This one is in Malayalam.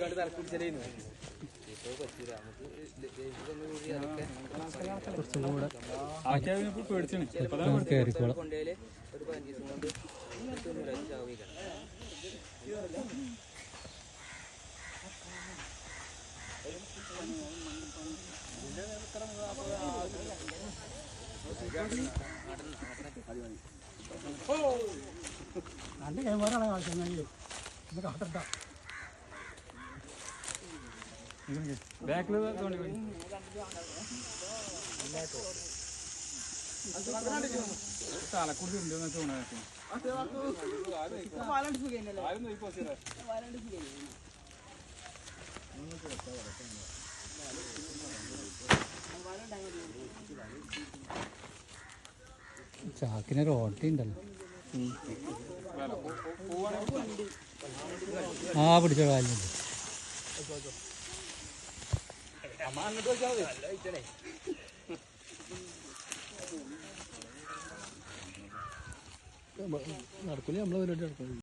നോക്കിക്കാണ്ട് തലക്കുടിച്ചലായിരുന്നു ഇപ്പൊ പറ്റില്ല നമുക്ക് കൊണ്ടേൽ ഒരു പതിനഞ്ച് ദിവസം കൊണ്ട് തൊണ്ണൂറ് ചാവിക്കാം രണ്ട് ക്യാമറ ആവശ്യം കാത്തിട്ടാ ബാക്കിൽ തോണ്ടി പോയി ആ ഉണ്ടെന്ന് തോന്നുന്നു ചാക്കിനൊരു ഓട്ടി ഉണ്ടല്ലോ ആ പിടിച്ചോ കാലിനുണ്ട് നടക്കൂലേ നമ്മളെ പരിപാടി നടക്കും